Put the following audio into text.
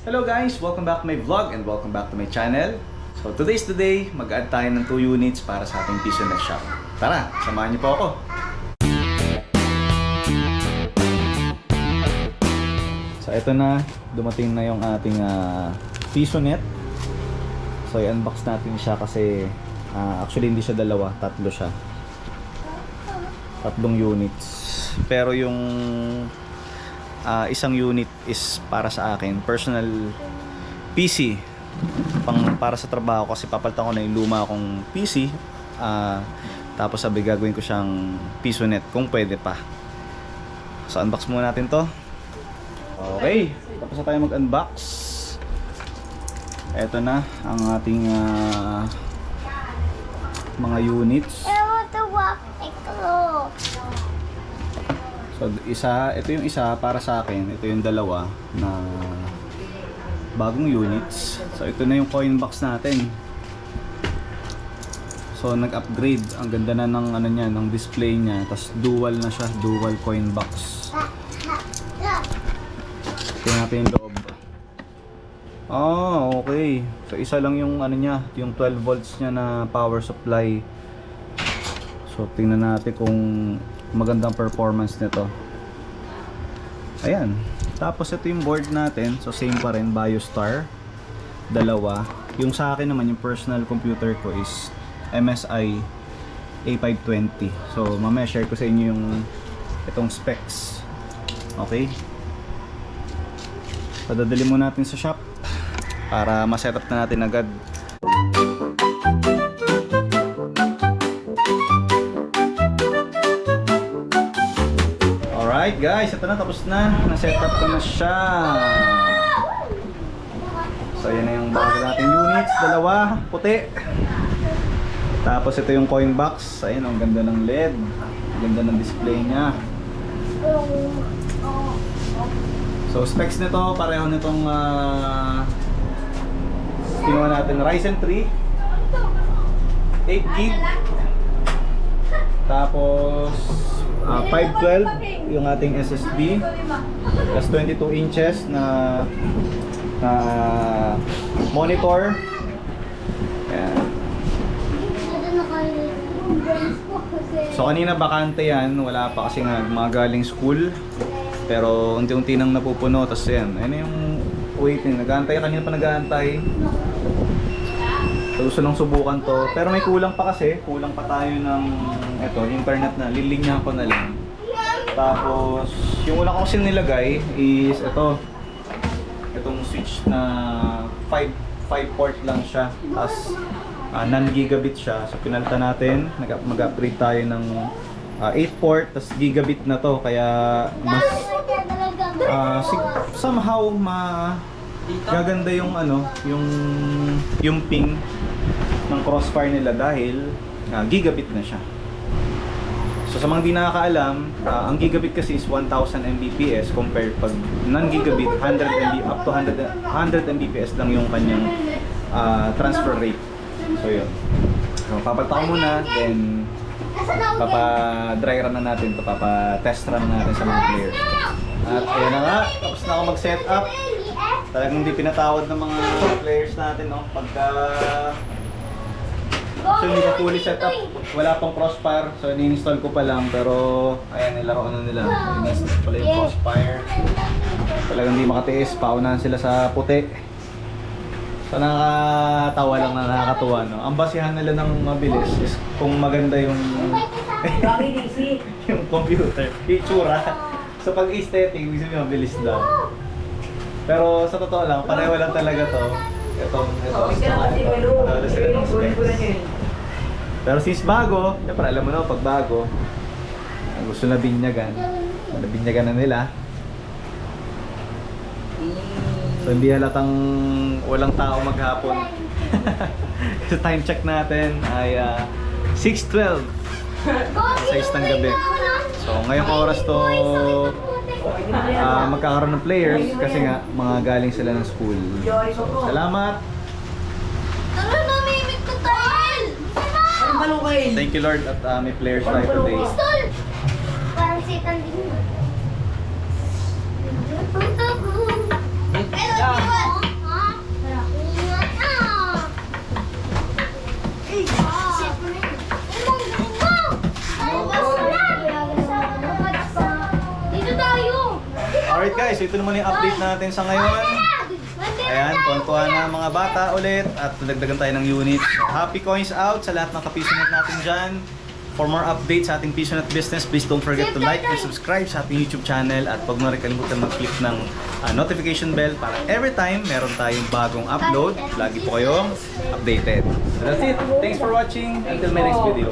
Hello guys! Welcome back to my vlog and welcome back to my channel. So today's the day, mag-add tayo ng 2 units para sa ating piso net shop. Tara, samahan niyo po ako. So ito na, dumating na yung ating ah, piso net. So i-unbox natin siya kasi ah, actually hindi siya dalawa, tatlo siya. Tatlong units. Pero yung ah, isang unit is para sa akin, personal PC. Pang para sa trabaho kasi papalitan ko na yung luma kong PC. ah, tapos sabi gagawin ko siyang piso net kung pwede pa. So unbox muna natin to. Okay, tapos na tayo mag-unbox. Ito na ang ating ah, mga units. I want to walk. So isa, ito yung isa para sa akin, ito yung dalawa na bagong units. So ito na yung coin box natin. So nag-upgrade, ang ganda na ng ano niya, ng display niya. Tapos dual na siya, dual coin box. Tingnan natin yung loob. Ah, okay. So isa lang yung ano niya, yung 12 volts niya na power supply. So tingnan natin kung magandang performance nito. Ayan. Tapos ito yung board natin. So same pa rin, BioStar. Dalawa. Yung sa akin naman, yung personal computer ko is MSI A520. So mamaya share ko sa inyo yung itong specs. Okay? So dadali mo natin sa shop para ma-setup na natin agad. Guys, ito na tapos na. Na-setup ko na siya. So yan na yung bago natin units, dalawa, puti. Tapos ito yung coin box. Ayun, ang ganda ng LED. Ganda ng display niya. So specs nito, pareho nitong uh, kinuha natin Ryzen 3 8 gig tapos ah, 512 yung ating SSD plus 22 inches na na monitor Ayan. So kanina bakante yan, wala pa kasi nga mga galing school. Pero unti-unti nang napupuno, tapos yan. Ayun yung waiting, nag-aantay, kanina pa nag-aantay. So gusto nang subukan to. Pero may kulang pa kasi, kulang pa tayo ng eto, internet na, lilinyahan ko na lang. Tapos, yung una ko kasi nilagay is ito. Itong switch na 5 5 port lang siya. Tapos ah, non-gigabit siya. So pinalitan natin, mag-upgrade tayo ng ah, 8 port, tapos gigabit na to. Kaya mas sig- somehow ma gaganda yung ano, yung yung ping ng crossfire nila dahil ah, gigabit na siya. So sa mga di nakakaalam, ah, ang gigabit kasi is 1000 Mbps compared pag non-gigabit 100 MB up to 100 100 Mbps lang yung kanyang ah, transfer rate. So yun. So papalitan ko muna then papa-dry run na natin to, papa-test run na natin sa mga players. At ayan na nga, tapos na ako mag-set up. Talagang hindi pinatawad ng mga players natin, no? Pagka... So hindi pa fully set up, wala pang crossfire. So ini-install ko pa lang, pero ayan, nilaro na nila. Ini-install pala yung crossfire. Talagang hindi makatiis, paunahan sila sa puti. So nakakatawa lang na nakakatuwa, no? Ang basihan nila ng mabilis is kung maganda yung yung computer, yung itsura. So pag aesthetic, ibig sabihin mabilis daw. Pero sa totoo lang, pareho lang talaga to. Itong, ito, pareho sila ng specs. Pero since bago, syempre alam mo na pag bago, ang gusto na binyagan, nabinyagan na nila. So hindi halatang walang tao maghapon. Sa time check natin ay ah, 6.12 sa isang gabi. So ngayong oras to ah, magkakaroon ng players kasi nga mga galing sila ng school. So, salamat! Tara na, tayo! Malukay. Thank you Lord at ah, may players tayo today. Pistol! Parang sitan din mo. Pero, iwan! Guys, ito naman yung update natin sa ngayon. Ayan, tuwan-tuwa na ang mga bata ulit at dagdagan tayo ng units. So, happy coins out sa lahat ng kapisunod natin dyan. For more updates sa ating Pisonet business, please don't forget to like and subscribe sa ating YouTube channel at huwag mo rin kalimutan mag-click ng ah, notification bell para every time meron tayong bagong upload, lagi po kayong updated. So that's it. Thanks for watching. Until my next video.